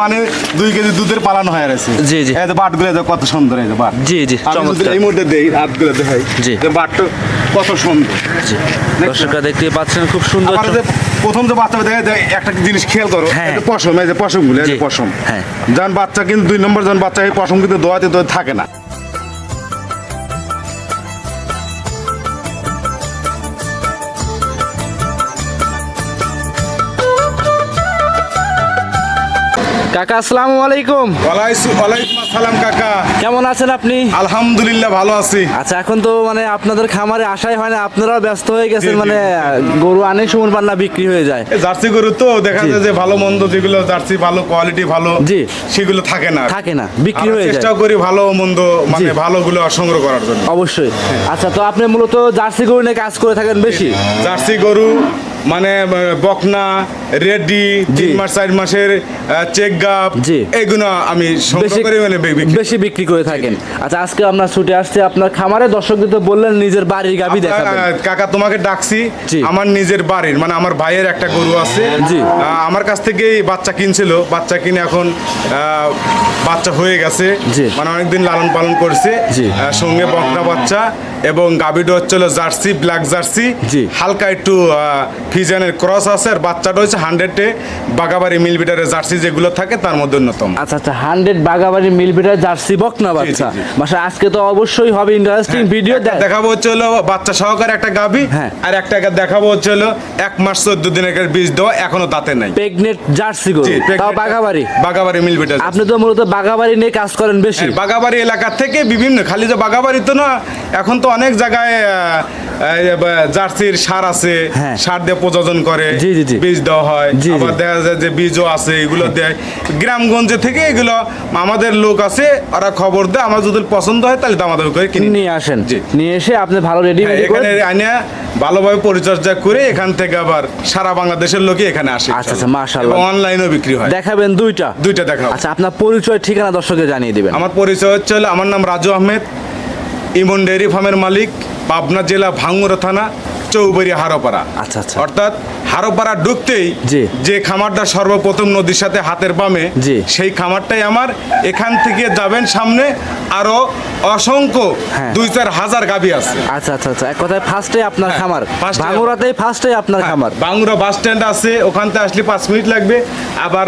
মানে দুই কেজি দুধের পালন হয়ে আছে জি, জি। এই যে বাটগুলো এই কত সুন্দর এই বাট জি, জি, চমৎকার। এই মুহূর্তে দেই হাতগুলো দেখাই জি। যে বাটটা কত সুন্দর জি দর্শকরা দেখতে পাচ্ছেন খুব সুন্দর প্রথম যে বাচ্চা দেখা একটা জিনিস খেয়াল করো হ্যাঁ। পশম এই যে পশমগুলো। পশম হ্যাঁ। যখন বাচ্চা কিন্তু দুই নম্বর যখন বাচ্চা এই পশম কিন্তু দোয়াতে দোয়া থাকে না কাকা আসসালামু আলাইকুম। ওয়ালাইকুম আসসালাম কাকা। কেমন আছেন আপনি? আলহামদুলিল্লাহ ভালো আছি। আচ্ছা এখন তো মানে আপনাদের খামারে আসাই হয় না আপনারাও ব্যস্ত হয়ে গেছেন। মানে গরু আনে সুমন পান্না বিক্রি হয়ে যায়। জার্সি গরু তো দেখা যায় যে ভালো মন্দ যেগুলো জার্সি ভালো কোয়ালিটি ভালো জি। সেগুলো থাকে না। থাকে না বিক্রি হয়ে যায়। চেষ্টা করি ভালো মন্দ মানে। ভালোগুলো সংগ্রহ করার জন্য। অবশ্যই। আচ্ছা তো আপনি মূলত জার্সি গরু নিয়ে কাজ করে থাকেন বেশি? জার্সি গরু মানে বকনা রেডি তিন মাস চার মাসের চেক গাপ। এগুলো আমি বেশি করে মানে বিক্রি- বেশি বিক্রি করে থাকেন। আচ্ছা আজকে আপনার ছুটে আসছে আপনার খামারে। দর্শকদের তো বললেন নিজের বাড়ির গাবি দেখাবেন। কাকা তোমাকে ডাকছি। আমার নিজের বাড়ির মানে আমার ভাইয়ের একটা গরু আছে। জি। আমার কাছ থেকেই বাচ্চা কিনছিল। বাচ্চা কিনে এখন বাচ্চা হয়ে গেছে। মানে অনেকদিন লালন পালন করছে। সঙ্গে বকনা বাচ্চা। এবং গাবিটা হচ্ছিল জার্সি ব্ল্যাক জার্সি। জি। হালকা একটু ফিজানের ক্রস আছে আর বাচ্চাটা হচ্ছে হান্ড্রেডে বাগাবাড়ি মিলবিটারের জার্সি যেগুলো থাকে তার মধ্যে অন্যতম। আচ্ছা আচ্ছা হান্ড্রেড বাগাবাড়ি মিলবিটার জার্সি বকনা বাচ্চা? জি, জি। আজকে তো অবশ্যই হবে ইন্টারেস্টিং ভিডিও দেখাবো হচ্ছে হলো বাচ্চা সহকারে একটা গাবি হ্যাঁ। আর একটা দেখাবো হচ্ছে হলো এক মাস চোদ্দ দিনের বীজ দেওয়া এখনও তাতে নাই। প্রেগনেট জার্সি গরু। তাও বাগাবাড়ি? বাগাবাড়ি মিলবিটার আপনি তো মূলত বাগাবাড়ি নিয়ে কাজ করেন বেশি। হ্যাঁ, বাগাবাড়ি এলাকা থেকে বিভিন্ন খালি যে বাগাবাড়ি তো না এখন তো অনেক জায়গায় জার্সির সার আছে হ্যাঁ। সার দিয়ে প্রযোজন করে। বীজ দেওয়া হয়। আবার দেখা যায় যে বীজও আছে এগুলো দেয় গ্রামগঞ্জে থেকে এগুলো আমাদের লোক আছে ওরা খবর দেয় আমার যদি পছন্দ হয় তাহলে দামাদামি করে কিনে। নিয়ে আসেন। নিয়ে এসে আপনি ভালো রেডি হ্যাঁ, এখানে আনিয়া ভালোভাবে পরিচর্যা করে এখান থেকে আবার সারা বাংলাদেশের লোকই এখানে আসে আচ্ছা, আচ্ছা, মাশাআল্লাহ। অনলাইনেও বিক্রি হয় দেখাবেন দুইটা দুইটা দেখাবো আচ্ছা আপনার পরিচয় ঠিকানা দর্শকদের জানিয়ে দিবেন আমার পরিচয় হচ্ছে হলো, আমার নাম রাজু আহমেদ ইমন ডেয়ারি ফার্মের মালিক পাবনা জেলা ভাঙ্গুরা থানা চৌবাড়ি হারোপাড়া। আচ্ছা, আচ্ছা। অর্থাৎ হারোপাড়া ঢুকতেই। যে খামারটা সর্বপ্রথম নদীর সাথে হাতের বামে। সেই খামারটাই আমার। এখান থেকে যাবেন সামনে আরও অসংখ্য হ্যাঁ। দুই চার হাজার গাভী আছে। আচ্ছা আচ্ছা আচ্ছা। এক কথায় ফার্স্টে আপনার হ্যাঁ, খামার। এ- ফার্স্টে আপনার খামার। বাংলা বাস স্ট্যান্ড আছে ওখান থেকে আসলে পাঁচ মিনিট লাগবে। আবার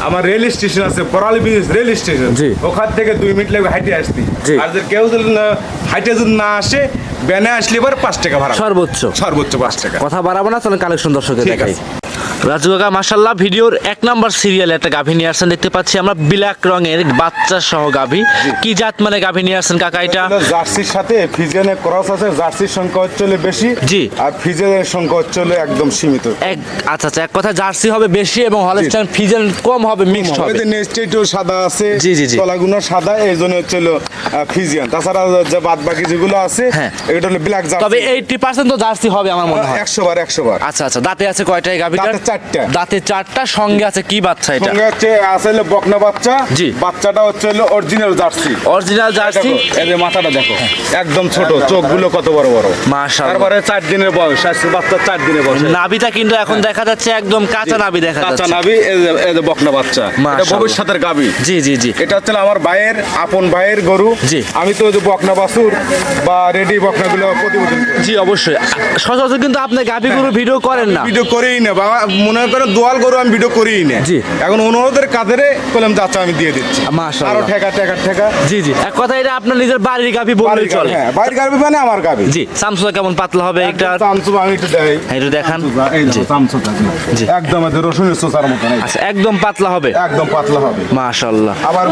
আমার রেল স্টেশন আছে পরাল ব্রিজ রেল স্টেশন। ওখান থেকে দুই মিনিট লাগবে হাইটে আসতে। আর কেউ যদি হাইটে যদি না আসে ব্যানে আসলে এবার পাঁচ টাকা ভাড়া। সর্বোচ্চ। সর্বোচ্চ পাঁচ টাকা। কথা বাড়াবো না তাহলে কালেকশন দর্শকের দেখাই। রাজু কাকা মাসাল্লাহ ভিডিওর এক নাম্বার সিরিয়ালে একটা গাভী নিয়ে আসছেন। দেখতে পাচ্ছি আমরা ব্ল্যাক রঙের বাচ্চা সহ গাভী কি জাত মানে গাভী নিয়ে আসছেন কাকা এটা? জার্সির সাথে ফিজিয়ানের ক্রস আছে জার্সির সংখ্যা হচ্ছে বেশি। জি। আর ফিজিয়ানের সংখ্যা হচ্ছে একদম সীমিত। এক আচ্ছা আচ্ছা এক কথা জার্সি হবে বেশি এবং হলস্টাইন ফিজেন কম হবে মিক্সড হবে। নেস্টেটও সাদা আছে জি, জি, জি। তলাগুলো সাদা এই জন্য হচ্ছে হলো ফিজিয়ান। তাছাড়া যে বাদ বাকি যেগুলো আছে হ্যাঁ। এটা হলো ব্ল্যাক তবে জার্সি। এইটি পার্সেন্ট তো জার্সি হবে আমার মনে হয়। একশো বার একশো বার। আচ্ছা আচ্ছা দাঁতে আছে কয়টা এই গাভীটার? দাঁতে চারটা। দাঁতে চারটা সঙ্গে আছে কি বাচ্চা এটা? সঙ্গে হচ্ছে আছে হলো বকনা বাচ্চা। জি। বাচ্চাটা হচ্ছে হলো অরিজিনাল জার্সি। Original jersey. এই যে মাথাটা দেখো একদম ছোট চোখগুলো কত বড় বড়। মাশাআল্লাহ। তারপরে চার দিনের বয়স আজকে বাচ্চা চার দিনের বয়স। নাভিটা কিন্তু এখন দেখা যাচ্ছে একদম কাঁচা নাভি দেখা কাঁচা যাচ্ছে। নাভি এই যে- এই যে বকনা বাচ্চা। এটা ভবিষ্যতের গাবি জি জি জি। এটা হচ্ছে আমার ভাইয়ের আপন ভাইয়ের গরু। জি। আমি তো ওই যে বকনা বাছুর বা রেডি বকনাগুলো প্রতিবেদন জি অবশ্যই। সচরাচর কিন্তু আপনি গাভী গরু ভিডিও করেন না। ভিডিও করেই না বাবা। মনে করেন দোয়াল গরু আমি ভিডিও করেই না। জি। এখন অনুরোধের কাদের করলাম চাচা আমি দিয়ে দিচ্ছি। মাশাআল্লাহ। আরও ঠেকা ঠেকা ঠেকা। জি জি। এক কথা এটা আপনার নিজের বাড়ির বললেই বাড়ির চলে। হ্যাঁ বাড়ির গাবি মানে আমার গাবি জি সামসুদা কেমন পাতলা হবে একটা চামচু আমি একটু দেই হ্যাঁ, একটু দেখান। এই চামচুটা, জি। একদম এদের রসুনের চোচার মতো আচ্ছা একদম পাতলা হবে। একদম পাতলা হবে। মাশাআল্লাহ। আবার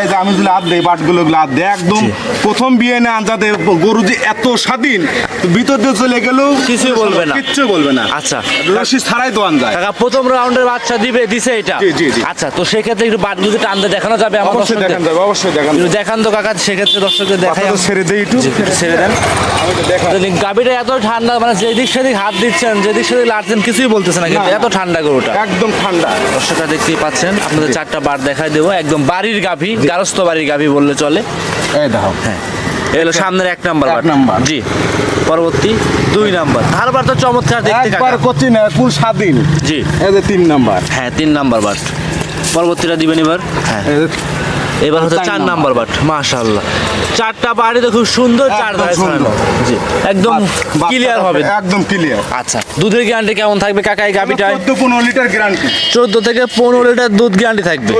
এই যে আমি যদি হাত দেই বাটগুলো হাত দেয় একদম প্রথম বিয়ে না আনজাতে গরু যে এত স্বাধীন তো ভিতর দিয়ে চলে গেলেও কিছুই বলবে না। কিচ্ছু বলবে না। আচ্ছা। রশি ছাড়াই দোয়ান যায় কাকা প্রথম রাউন্ডের বাচ্চা দিবে দিছে এটা। জি, জি, জি। আচ্ছা তো সেক্ষেত্রে একটু বাট যদি টানতে দেখানো যাবে আমার অবশ্যই দেখান যাবে অবশ্যই দেখান দেখান তো কাকা সেক্ষেত্রে দর্শকদের দেখাই তো ছেড়ে দেই একটু। ছেড়ে দেন। গাবিটা এত ঠান্ডা মানে যেদিক সেদিক হাত দিচ্ছেন যেদিক সেদিক লাড়ছেন কিছুই বলতেছে না কিন্তু এত ঠান্ডা গরুটা। একদম ঠান্ডা। দর্শকরা দেখতেই পাচ্ছেন আপনাদের চারটা বার দেখাই দেবো। একদম বাড়ির গাভী গারস্থ বাড়ির গাভী বললে চলে। এই দেখো। হ্যাঁ। এলো সামনের এক নাম্বার এক। নাম্বার। জি। পরবর্তী দুই নাম্বার। ধারবার তো চমৎকার দেখতে একবার করছি না কোন স্বাধীন। জি। এই যে তিন নাম্বার। হ্যাঁ তিন নাম্বার বাট। পরবর্তীটা দিবেন এবার। হ্যাঁ। এবার হচ্ছে চার নাম্বার। বাট মাশাআল্লাহ। চারটা বাড়ি তো খুব সুন্দর চার। জি। একদম ক্লিয়ার হবে। একদম ক্লিয়ার আচ্ছা দুধের গ্যারান্টি কেমন থাকবে? কাকা এই গাভিটায়? চোদ্দ পনেরো লিটার গ্যারান্টি চোদ্দ থেকে পনেরো লিটার দুধ গ্যারান্টি থাকবে।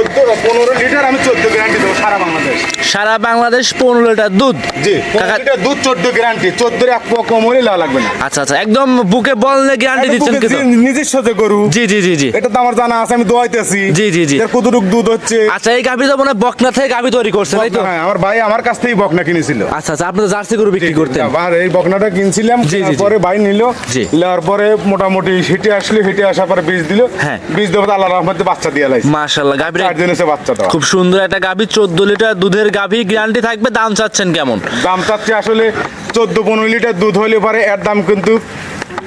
পনেরো লিটার আমি চোদ্দ গ্যারান্টি দেবো সারা বাংলাদেশ। সারা বাংলাদেশ পনেরো লিটার দুধ। জি কাকা লিটার দুধ চোদ্দ গ্যারান্টি চোদ্দোর এক পোয়া কম লাগবে না। আচ্ছা আচ্ছা একদম বুকে বললে গ্যারান্টি এটা দিচ্ছেন কিন্তু। যে নিজস্ব গরু। জি জি জি জি। এটা তো আমার জানা আছে আমি দোয়াইতেছি। জি, জি, জি। এর কতটুক দুধ হচ্ছে? আচ্ছা এই তো মনে হয় বকনা থেকে গাভি তৈরি করছেন তাই তো? হ্যাঁ আমার ভাই আমার কাছ থেকেই বকনা কিনেছিল। আচ্ছা আচ্ছা আপনি তো জার্সি গরু বিক্রি করতেন। আর এই বকনাটা কিনছিলাম। পরে ভাই নিল। নেওয়ার পরে মোটামুটি হেঁটে আসলে হেঁটে আসার পরে বীজ দিল। হ্যাঁ। বীজ দেবো আল্লাহ রহমতে বাচ্চা দিয়ে লাইছে। মাশাআল্লাহ গাভিটা চার দিন এসে বাচ্চা দেওয়া। খুব সুন্দর একটা গাভি চোদ্দ লিটার দুধের গাভি গ্যারান্টি থাকবে দাম চাচ্ছেন কেমন? দাম চাচ্ছে আসলে চোদ্দ পনেরো লিটার দুধ হলে পরে এর দাম কিন্তু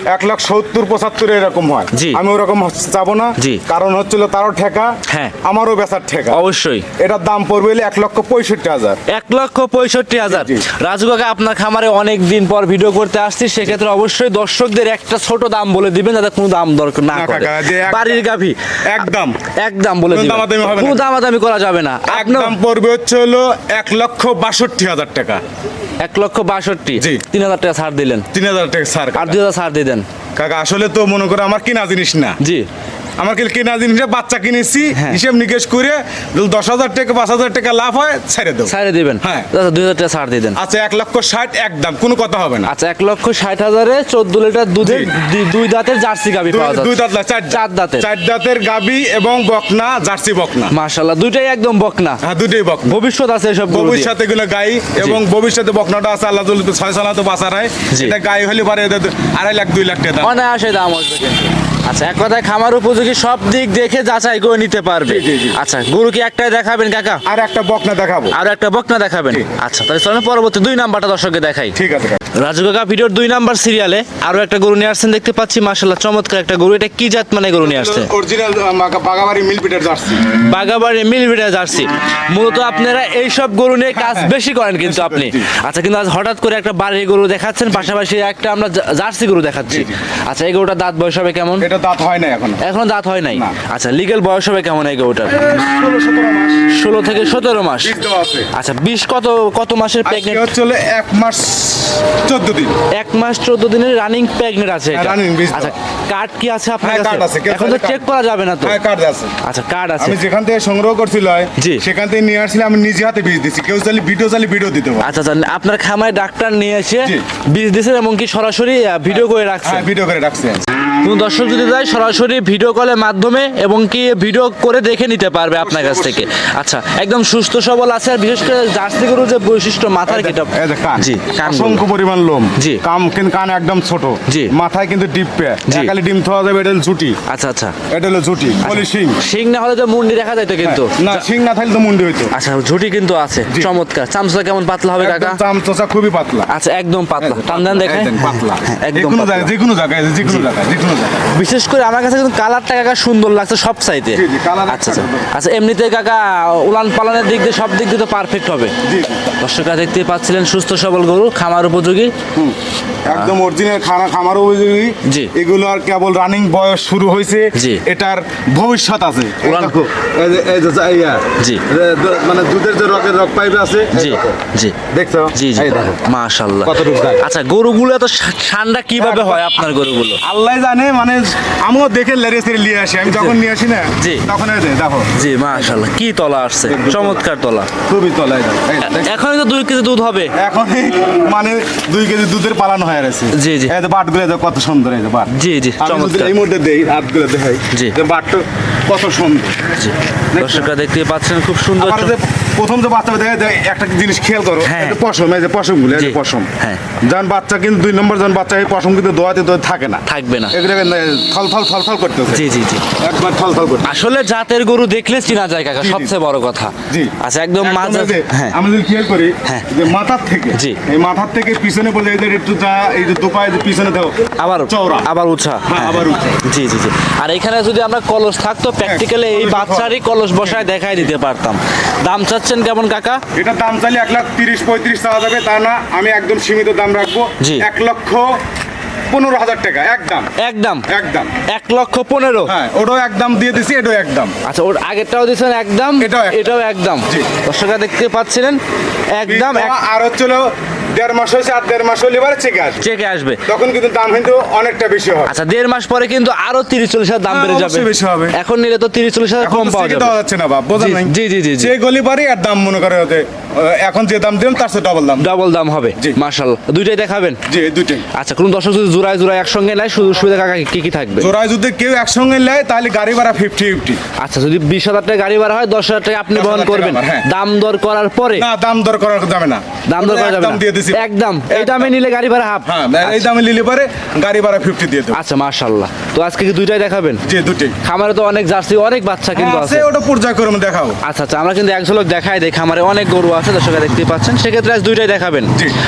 এক লাখ সত্তর পঁচাত্তর এরকম হয়। জি। আমি ওরকম চাবো না। জি। কারণ হচ্ছিল তারও ঠেকা হ্যাঁ। আমারও বেচার ঠেকা। অবশ্যই। এটার দাম পড়বে এক লক্ষ পঁয়ষট্টি হাজার। এক লক্ষ পঁয়ষট্টি হাজার। রাজু কাকা আপনার খামারে অনেক দিন পর ভিডিও করতে আসছি সেক্ষেত্রে অবশ্যই দর্শকদের একটা ছোট দাম বলে দিবেন যাতে কোনো দাম দরকার না করে। বাড়ির গাভি। একদম। একদম বলে দিবেন। কোনো দামাদামি করা যাবে না। একদম পড়বে হচ্ছে হলো এক লক্ষ বাষট্টি হাজার টাকা। এক লক্ষ বাষট্টি। জি। তিন হাজার টাকা ছাড় দিলেন। তিন হাজার টাকা ছাড় আর দুই হাজার ছাড় দিয়ে দেন। কাকা আসলে তো মনে করো আমার কিনা জিনিস না। জি। আমার কি কেনা জিনিসে বাচ্চা কিনেছি হ্যাঁ। হিসেব নিকেশ করে যদি দশ হাজার টাকা পাঁচ হাজার টাকা লাভ হয় ছেড়ে দেবো। ছাড়ে দিবেন? হ্যাঁ। আচ্ছা দুই হাজার টাকা ছাড় দিয়ে দেন। আচ্ছা এক লক্ষ ষাট একদম কোনো কথা হবে না। আচ্ছা এক লক্ষ ষাট হাজারে চোদ্দ লিটার দুধের জি। দি- দুই দাঁতের জার্সি গাবি দুই- দাঁত না, চার চার দাঁতের। চার দাঁতের গাবি এবং বকনা জার্সি বকনা। মাশাল্লাহ দুইটাই একদম বকনা। হ্যাঁ দুটোই বকনা। ভবিষ্যৎ আছে এসব ভবিষ্যতে গুলো গাই এবং ভবিষ্যতে বকনাটা আছে আল্লাহ ছয় সালা তো বাঁচা হয়। জি। এটা গাই হলে পারে আড়াই লাখ দুই লাখ টাকা দাম। অনায়াসে দাম আসবে কিন্তু। আচ্ছা এক কথায় খামার উপযোগী সব দিক দেখে যাচাই করে নিতে পারবে। আচ্ছা গরু কি একটাই দেখাবেন কাকা? আর একটা বকনা দেখাবো। আর একটা বকনা দেখাবেন? আচ্ছা তাহলে চলেন পরবর্তী দুই নাম্বারটা দর্শককে দেখাই। ঠিক আছে রাজু কাকা ভিডিওর দুই নাম্বার সিরিয়ালে আরও একটা গরু নিয়ে আসছেন দেখতে পাচ্ছি মাশাল্লাহ চমৎকার একটা গরু। এটা কি জাত মানে গরু নিয়ে আসছে? অরিজিনাল বাগাবাড়ি মিল পিটের জার্সি। বাগাবাড়ি মিলবিটা জার্সি। মূলত আপনারা এইসব গরু নিয়ে কাজ হ্যাঁ, বেশি করেন কিন্তু আপনি। আচ্ছা কিন্তু আজ হঠাৎ করে একটা বাড়ির গরু দেখাচ্ছেন পাশাপাশি একটা আমরা জার্সি গরু দেখাচ্ছি। আচ্ছা এই গরুটা দাঁত বয়স হবে কেমন? এটা দাঁত হয় না এখন। এখনও দাঁত হয় নাই? আচ্ছা লিগেল বয়স হবে কেমন গরুটার ষোলো থেকে সতেরো মাস? আচ্ছা বিশ কত কত মাসের প্রেগনেন্ট হচ্ছে এক মাস চোদ্দ দিন। এক মাস চোদ্দ দিনের রানিং প্রেগনেন্ট আছে হ্যাঁ, আচ্ছা কার্ড কি আছে আপনার হ্যাঁ, কাছে? এখন তো চেক করা যাবে না তো। হ্যাঁ কার্ড আছে। আচ্ছা কার্ড আছে। আমি যেখান থেকে সংগ্রহ করছিল জি। সেখান থেকে নিয়ে আসছিলাম আমি নিজে হাতে বীজ দিচ্ছি কেউ চাইলে ভিডিও চাইলে ভিডিও দিতে পারে। আচ্ছা আচ্ছা আপনার খামায় ডাক্তার নিয়ে এসে। বীজ দিয়েছেন এবং সরাসরি ভিডিও করে রাখছেন হ্যাঁ ভিডিও করে রাখছি। কোন দর্শক যদি যায় সরাসরি ভিডিও কলের মাধ্যমে এবং কি ভিডিও করে দেখে নিতে পারবে আপনার কাছ থেকে। আচ্ছা একদম সুস্থ সবল আছে আর বিশেষ করে জার্সি গরুর যে বৈশিষ্ট্য মাথার কিটা জি অসংখ্য পরিমাণ লোম। জি। কাম কিন্তু কান একদম ছোট। জি। মাথায় কিন্তু ডিপ পে। একালি ডিম থাওয়া যাবে এটা ঝুটি। আচ্ছা আচ্ছা। এটা হলো ঝুটি বলি শিং। শিং না হলে তো মুন্ডি দেখা যাইতো কিন্তু। না শিং না থাকলে তো মুন্ডি হইতো। আচ্ছা ঝুটি কিন্তু আছে। চমৎকার। চামচা কেমন পাতলা হবে কাকা? চামচা খুবই পাতলা। আচ্ছা একদম পাতলা। টান দেন দেখেন পাতলা। হ্যাঁ, একদম যে কোনো জায়গায় যে কোনো জায়গায় যে কোনো জায়গায়। বিশেষ করে আমার কাছে কিন্তু কালারটা কাকা সুন্দর লাগছে সব সাইতে colour আচ্ছা আচ্ছা। আচ্ছা এমনিতে কাকা উলান পালনের দিক দিয়ে সব দিক দিয়ে তো পারফেক্ট হবে। দর্শকরা দেখতে পাচ্ছিলেন সুস্থ সবল গরু খামার উপযোগী। একদম অরিজিনাল খানা খামার উপযোগী। জি। এগুলো আর কেবল রানিং বয়স শুরু হয়েছে। জি। এটার ভবিষ্যৎ আছে। এই উড়ান- এই যে- এই যে যা- জি। মানে দুধের যে রকের রক পাইপ আছে জি। জি। দেখছ? জি জি। মাশাআল্লাহ। আচ্ছা গরুগুলো এত শা- ঠান্ডা কীভাবে হয় আপনার গরুগুলো? আল্লাহ জানে মানে আমিও দেখে লেরেসের নিয়ে আসি। আমি যখন নিয়ে আসি না জি। তখন দেখো। জি মাশাআল্লাহ কি তলা আসছে চমৎকার তলা। খুবই তলায় এখন তো দুই কেজি দুধ হবে। এখন মানে দুই কেজি দুধের পালানো হয়ে গেছে। জি, জি। এই বাটগুলো কত সুন্দর এই বাট। জি জি চমৎকার। এই মধ্যে দেই হাতগুলো দেখাই। জি। বাট কত সুন্দর। দর্শকরা দেখতে পাচ্ছেন খুব সুন্দর প্রথম যে বাচ্চা দেখে একটা জিনিস খেয়াল করো হ্যাঁ। পশম এই যে পশমগুলো এই পশম। হ্যাঁ। যখন বাচ্চা কিন্তু দুই নম্বর যখন বাচ্চা এই পশম কিন্তু দোয়াতে দোয়া থাকে না। থাকবে না। এগুলো থল থল থল থল করতেছে। জি জি জি। একবার থল থল করতে আসলে জাতের গরু দেখলে চেনা যায় কাকা। সবচেয়ে বড় কথা। জি। আচ্ছা একদম মাঝে হ্যাঁ। আমি যদি খেয়াল করি হ্যাঁ। যে মাথার থেকে জি। এই মাথার থেকে পিছনে বলে এদের একটু যা এই যে দোপায় যে পিছনে দাও আবার চওড়া। আবার হ্যাঁ, আবার উঁচা। জি জি জি। আর এখানে যদি আমরা কলস থাকতো প্র্যাকটিক্যালি এই বাচ্চারই কলস বসায় দেখাই দিতে পারতাম। দাম চাচ্ছেন কেমন কাকা? এটা দাম চাইলে এক লাখ তিরিশ পঁয়ত্রিশ চাওয়া যাবে তা না আমি একদম সীমিত দাম রাখব। জি। এক লক্ষ পনেরো হাজার টাকা একদম। একদম? একদম। এক লক্ষ পনেরো? হ্যাঁ ওটাও একদম দিয়ে দিছি এটাও একদম। আচ্ছা ওর আগেরটাও দিয়েছেন একদম? এটাও এটাও একদম। দর্শকরা দেখতে পাচ্ছিলেন একদম এক আর হচ্ছিল দেড় মাস হয়েছে আর দেড় মাস হলে এবারে চেকে আসবে। চেকে আসবে। তখন কিন্তু দাম কিন্তু অনেকটা বেশি হবে। আচ্ছা দেড় মাস পরে কিন্তু আরও তিরিশ চল্লিশ হাজার দাম হ্যাঁ, বেড়ে যাবে। বেশি হবে। এখন নিলে তো তিরিশ চল্লিশ হাজার কম পাওয়া যাবে। যাচ্ছে না বাপ জি, নাই? জি, জি, জি। যে গলি পারি আর দাম মনে করে এখন যে দাম দিলাম তার সাথে ডবল দাম। ডাবল দাম হবে। দুইটাই দেখাবেন? জি এই দুটোই আচ্ছা কোন দর্শক যদি জোড়ায় জোড়ায় একসঙ্গে নেয় সুযোগ সুবিধা কাকা কি কি থাকবে? জোড়ায় যদি কেউ একসঙ্গে নেয় তাহলে গাড়ি ভাড়া ফিফটি ফিফটি আচ্ছা যদি বিশ হাজার টাকা গাড়ি ভাড়া হয় দশ হাজার টাকা আপনি বহন করবেন। হ্যাঁ। দাম দর করার পরে? না দাম দর করা যাবে না। দাম দর করা যাবে দাম দিয়ে দিছি একদম। এই দামে নিলে গাড়ি ভাড়া হাফ হ্যাঁ এই দামে নিলে পরে গাড়ি ভাড়া ফিফটি দিয়ে দেবো। আচ্ছা মার্শাল্লাহ তো আজকে কি দুইটাই দেখাবেন? জি দুটোই খামারে তো অনেক জার্সি অনেক বাচ্চা কিন্তু আছে আছে। ওটা পর্যায়ক্রমে দেখাও। আচ্ছা আচ্ছা আমরা কিন্তু এক ঝলক দেখাই দেই খামারে অনেক গরু আছে দর্শকরা দেখতে পাচ্ছেন। সেক্ষেত্রে আজ দুইটাই দেখাবেন।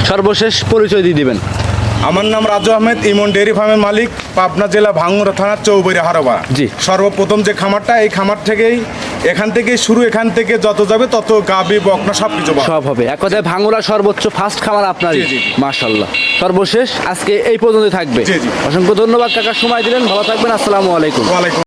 সর্বশেষ পরিচয় দিয়ে দিবেন। আমার নাম রাজু আহমেদ ইমন ডেয়ারি ফার্মের মালিক পাবনা জেলা ভাঙ্গুরা থানা চৌবৈরি হারোবা জি। সর্বপ্রথম যে খামারটা এই খামার থেকেই এখান থেকে শুরু এখান থেকে যত যাবে তত গাবি বকনা সব কিছু সব হবে। এক কথায় ভাঙুরা সর্বোচ্চ ফার্স্ট খাবার আপনার। মার্শাল্লাহ সর্বশেষ আজকে এই পর্যন্ত থাকবে। অসংখ্য ধন্যবাদ কাকা। সময় দিলেন। ভালো থাকবেন। আসসালামু আলাইকুম।